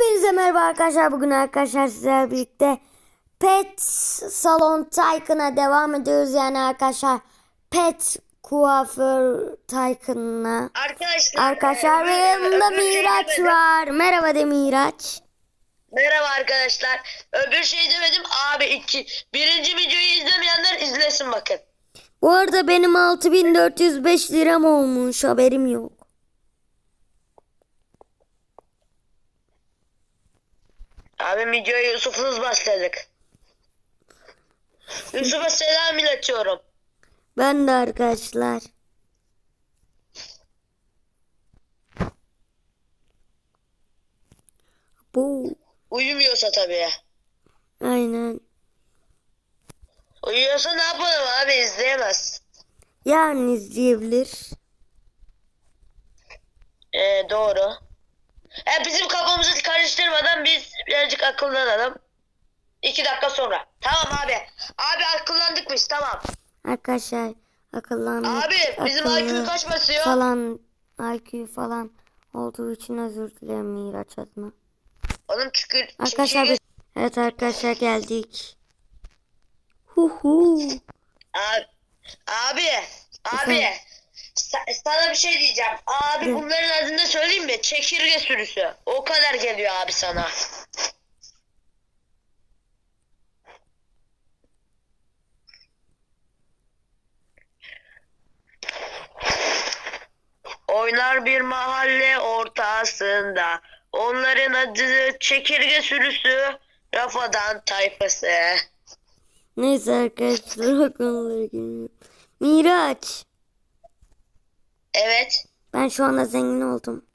Hepinize merhaba arkadaşlar. Bugün arkadaşlar sizlerle birlikte Pet Salon Tycoon'a devam ediyoruz. Yani arkadaşlar Pet Kuaför Tycoon'a. Arkadaşlar, Arkadaşlar e, ve şey Miraç demedim. var. Merhaba de Miraç. Merhaba arkadaşlar. Öbür şey demedim. Abi iki. Birinci videoyu izlemeyenler izlesin bakın. Bu arada benim 6405 liram olmuş. Haberim yok. Abi videoya Yusuf'unuz başladık. Yusuf'a selam iletiyorum. Ben de arkadaşlar. Bu. Uyumuyorsa tabii. Aynen. Uyuyorsa ne yapalım abi izleyemez. Yani izleyebilir. Ee, doğru. E, bizim kafamızı karıştırmadan biz birazcık akıllanalım. İki dakika sonra. Tamam abi. Abi akıllandık biz tamam. Arkadaşlar akıllanmak. Abi bizim IQ kaç basıyor? Falan IQ falan olduğu için özür dilerim Miraç adına. Oğlum çükür. Arkadaşlar biz... Evet arkadaşlar geldik. Hu hu. Abi, abi, abi. Efendim? Sa- sana bir şey diyeceğim. Abi Ne? bunların adını söyleyeyim mi? Çekirge sürüsü. O kadar geliyor abi sana. Oynar bir mahalle ortasında. Onların adı çekirge sürüsü. Rafadan tayfası. Neyse arkadaşlar o konulara girmiyorum. Miraç. Evet. Ben şu anda zengin oldum.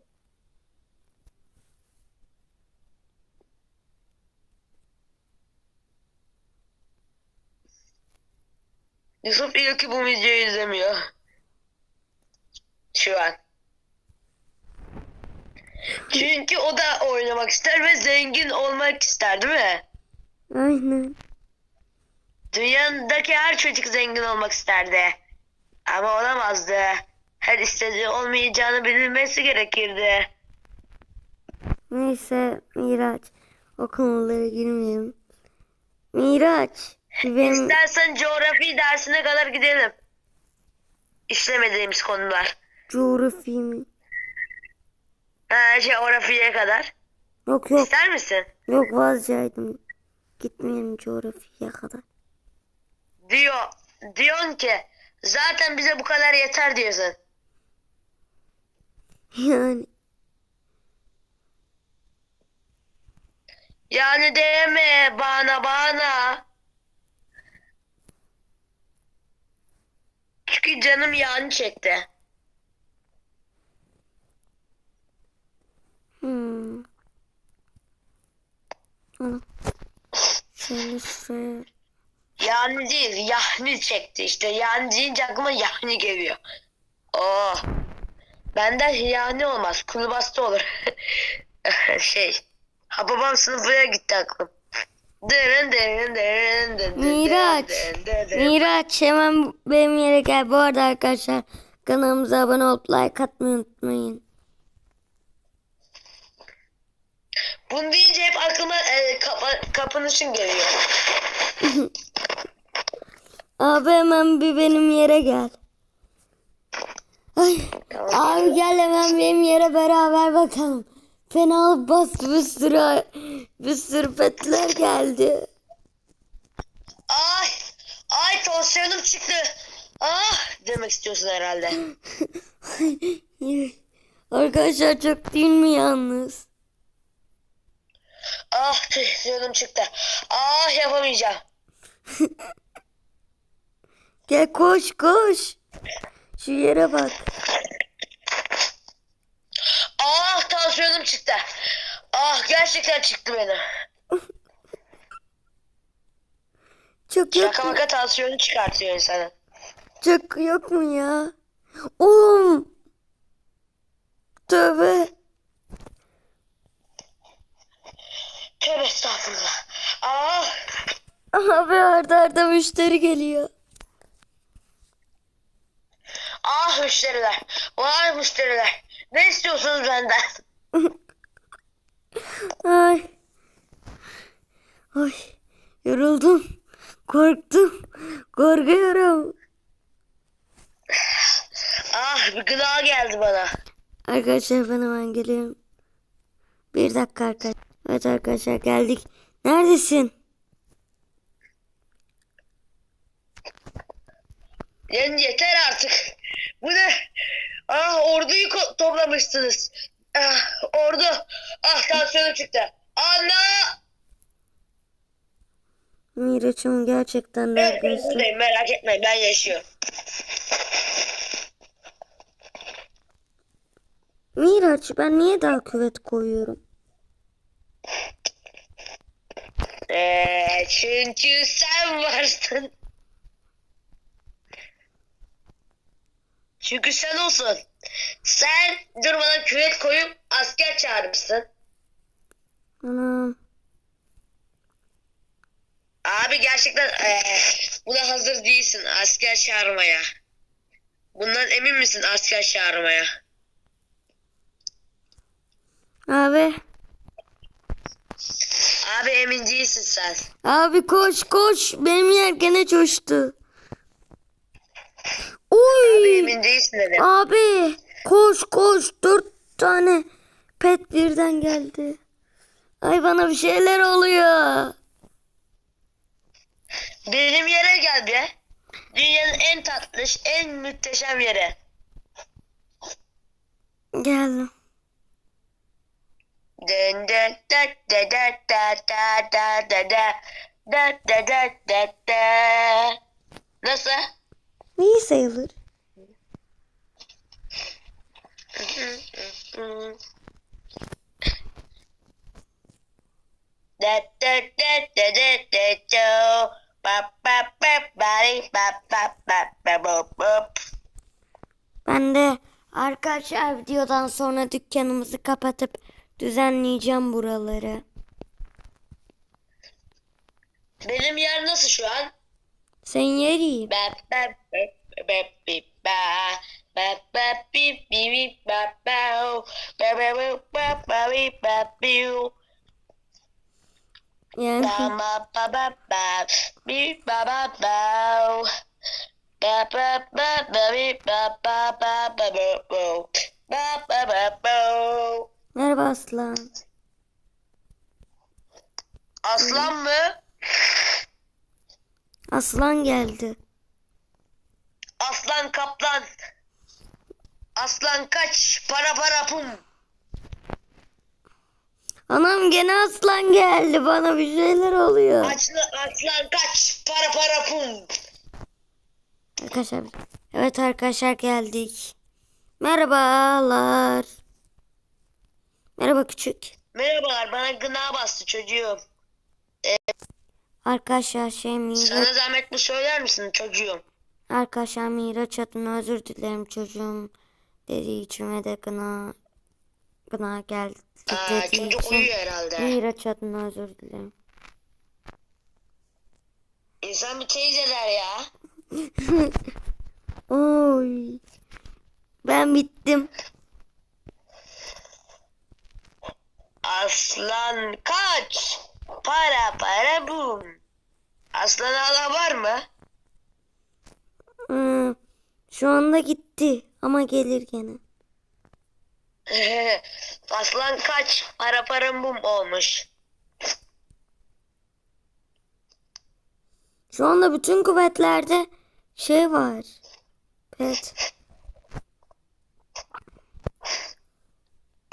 Yusuf iyi ki bu videoyu izlemiyor. Şu an. Çünkü o da oynamak ister ve zengin olmak ister değil mi? Aynen. Dünyadaki her çocuk zengin olmak isterdi. Ama olamazdı. Her istediği olmayacağını bilmesi gerekirdi. Neyse Miraç. O konulara girmeyelim. Miraç. Benim... İstersen coğrafi dersine kadar gidelim. İşlemediğimiz konular. Coğrafi mi? Ha, coğrafiye kadar. Yok yok. İster misin? Yok vazgeçtim. Gitmeyelim coğrafyaya kadar. Diyor. Diyorsun ki zaten bize bu kadar yeter diyorsun. Yani Yani deme bana bana. Çünkü canım yani çekti. hmm. Şöyle şuraya. Yani değil yahni çekti işte. Yani deyince aklıma yahni geliyor. Oh. Benden yani olmaz. Kulbasta olur. şey. Ha babam sınıfına gitti aklım. Dırın dırın dırın dırın Miraç. Miraç hemen benim yere gel. Bu arada arkadaşlar kanalımıza abone olup like atmayı unutmayın. Bunu deyince hep aklıma e, kapa, kapanışın geliyor. Abi hemen bir benim yere gel. Abi gel hemen benim yere beraber bakalım. Fena bastı bir sürü bir sürü petler geldi. Ay, ay tansiyonum çıktı. Ah demek istiyorsun herhalde. Arkadaşlar çok değil mi yalnız? Ah tansiyonum çıktı. Ah yapamayacağım. Gel koş koş. Şu yere bak. Ah tansiyonum çıktı. Ah gerçekten çıktı benim. Çok yok Şaka mu? maka tansiyonu çıkartıyor insanın. Çok yok mu ya? Oğlum. Tövbe. Tövbe estağfurullah. Ah Abi arda arda müşteri geliyor. ah müşteriler. Vay müşteriler. Ne istiyorsunuz benden? Ay. Ay. Yoruldum. Korktum. Korkuyorum. Ah bir gıda geldi bana. Arkadaşlar ben hemen geliyorum. Bir dakika arkadaşlar. Evet arkadaşlar geldik. Neredesin? Yani yeter artık. Bu ne? Ah orduyu toplamışsınız. Ah ordu. Ah tansiyonum çıktı. Anla. Miraç'ım gerçekten Evet, arkadaşlar. buradayım, merak etmeyin ben yaşıyorum. Miraç ben niye daha küvet koyuyorum? Ee, çünkü sen varsın. Çünkü sen olsun. Sen durmadan küvet koyup asker çağırmışsın. Anam. Abi gerçekten ee, buna hazır değilsin asker çağırmaya. Bundan emin misin asker çağırmaya? Abi. Abi emin değilsin sen. Abi koş koş. Benim yer gene coştu. Abi emin değilsin dedim. Abi koş koş. Dört tane pet birden geldi. Ay bana bir şeyler oluyor. Benim yere gel be. Dünyanın en tatlış, en mühteşem yere. Geldim. Dın dın da da da da da da da da da da da sayılır. Ben de arkadaşlar videodan sonra dükkanımızı kapatıp düzenleyeceğim buraları. Benim yer nasıl şu an? Senin yer iyi. Ben, ben, ben. Yani. Merhaba aslan. Aslan mı? Aslan geldi. Aslan kaplan. Aslan kaç para para pum. Anam gene aslan geldi. Bana bir şeyler oluyor. Açlı aslan kaç para para pum. Arkadaşlar. Evet arkadaşlar geldik. Merhabalar. Merhaba küçük. Merhabalar bana gına bastı çocuğum. Arkadaşlar şey Miraç. Sana zahmet bu söyler misin çocuğum? Arkadaşlar Miraç adına özür dilerim çocuğum dediği için ve de gına gına geldi Aa, dediği için uyuyor herhalde. Miraç adına özür dilerim. İnsan bir teyze eder ya. Oy. Ben bittim. Aslan kaç para para bum. Aslan hala var mı? Hmm, şu anda gitti ama gelir gene. Aslan kaç para para bum olmuş. Şu anda bütün kuvvetlerde şey var. Pet.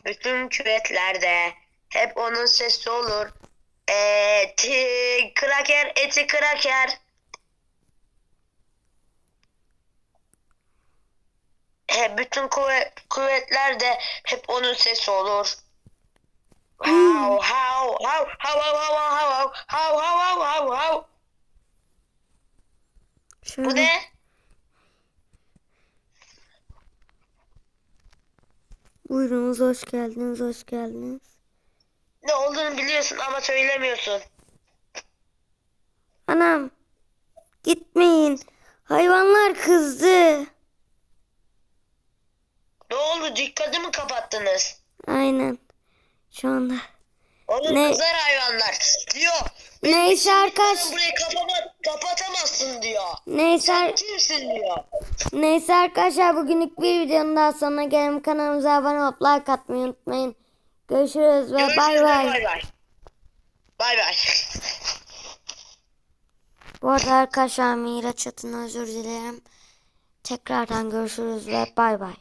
Bütün küvetlerde hep onun sesi olur. Eti kraker, eti kraker. Hep bütün kuvvet, kuvvetlerde hep onun sesi olur. How how how how how how how how how how Şöyle. Bu ne? Buyurunuz hoş geldiniz hoş geldiniz. Ne olduğunu biliyorsun ama söylemiyorsun. Anam. Gitmeyin. Hayvanlar kızdı. Ne oldu? Dükkanı mı kapattınız? Aynen. Şu anda Onu Ne? kızar hayvanlar. Diyor. Neyse arkadaş. Sen burayı kapama, kapatamazsın diyor. Neyse, Kimsin diyor. neyse arkadaşlar bugünlük bir videonun daha sonuna gelelim. Kanalımıza abone olup like atmayı unutmayın. Görüşürüz ve Görüşürüz, bay bay. Bay bay. Bay bay. Bu arada arkadaşlar Miraç adına özür dilerim. Tekrardan görüşürüz ve bay bay.